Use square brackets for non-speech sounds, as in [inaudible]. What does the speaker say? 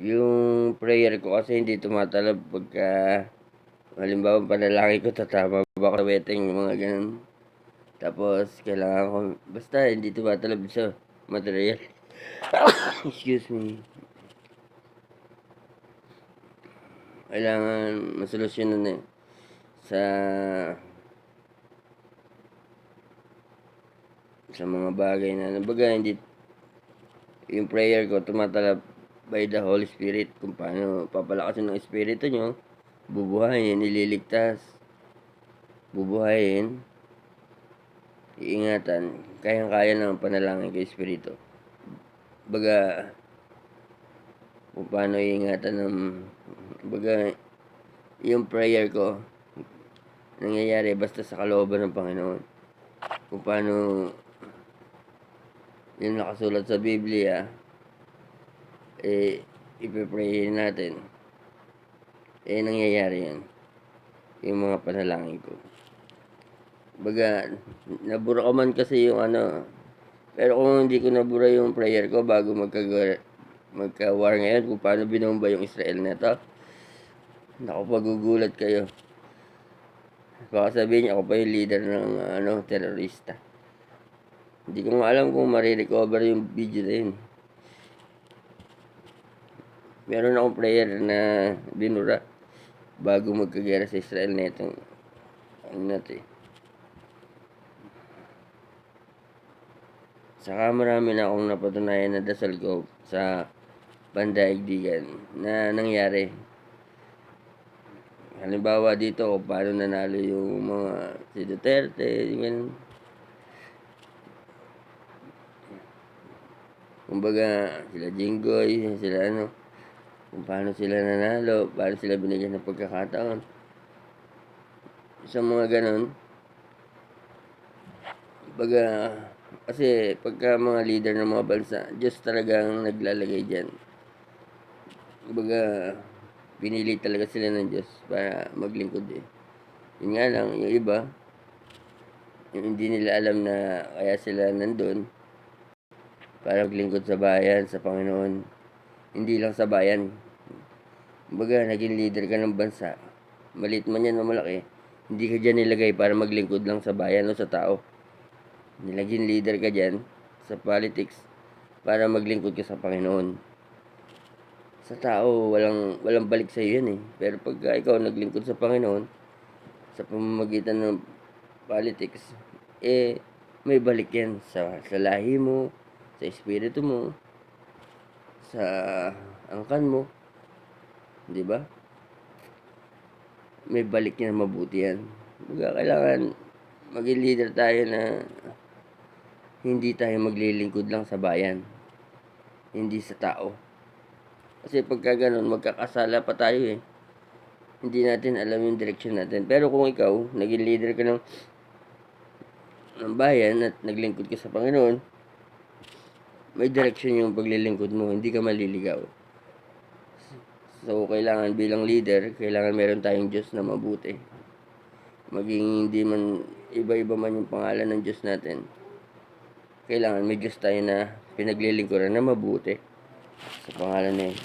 Yung prayer ko kasi hindi tumatalab pagka halimbawa panalangin ko tatama ba ako mga ganun. Tapos kailangan ko, basta hindi tumatalab sa material. [coughs] Excuse me. Kailangan masolusyonan na eh. sa sa mga bagay na nabaga hindi yung prayer ko tumatalab by the Holy Spirit kung paano papalakasin ng Espiritu nyo bubuhayin, ililigtas. Bubuhayin iingatan kayang-kaya ng panalangin kay Espiritu. Baga kung paano iingatan ng baga yung prayer ko nangyayari basta sa kalooban ng Panginoon. Kung paano yung nakasulat sa Biblia eh ipiprayin natin. Eh nangyayari yan yung mga panalangin ko. Baga nabura ko man kasi yung ano pero kung hindi ko nabura yung prayer ko bago magka magka-war ngayon kung paano binomba yung Israel na to naku pagugulat kayo. Baka sabihin niya ako pa yung leader ng ano terorista. Hindi ko alam kung marirecover yung video na yun meron akong prayer na binura bago magkagera sa Israel na itong ano natin Saka marami na akong napatunayan na dasal ko sa pandaigdigan na nangyari. Halimbawa dito kung paano nanalo yung mga si Duterte, ganun. Kumbaga, sila Jinggoy, sila ano, kung paano sila nanalo, paano sila binigyan ng pagkakataon. Sa mga ganun, kumbaga, kasi pagka mga leader ng mga bansa, Diyos talagang naglalagay dyan. Kumbaga, pinili talaga sila ng Diyos para maglingkod eh. Yun nga lang, yung iba, yung hindi nila alam na kaya sila nandun para maglingkod sa bayan, sa Panginoon. Hindi lang sa bayan. Kumbaga, naging leader ka ng bansa. Malit man yan o malaki. Hindi ka dyan nilagay para maglingkod lang sa bayan o sa tao. Nilaging leader ka dyan sa politics para maglingkod ka sa Panginoon. Sa tao, walang, walang balik sa iyo yan eh. Pero pag ikaw naglingkod sa Panginoon, sa pamamagitan ng politics, eh, may balik yan sa, sa lahi mo, sa espiritu mo, sa angkan mo. Di ba? May balik yan mabuti yan. Baga, kailangan maging leader tayo na hindi tayo maglilingkod lang sa bayan. Hindi sa tao. Kasi pagka ganun, magkakasala pa tayo eh. Hindi natin alam yung direction natin. Pero kung ikaw, naging leader ka ng, ng bayan at naglingkod ka sa Panginoon, may direction yung paglilingkod mo, hindi ka maliligaw. So, kailangan bilang leader, kailangan meron tayong Diyos na mabuti. Maging hindi man, iba-iba man yung pangalan ng Diyos natin. Kailangan may Diyos tayo na pinaglilingkuran na mabuti. Sa pangalan na yun.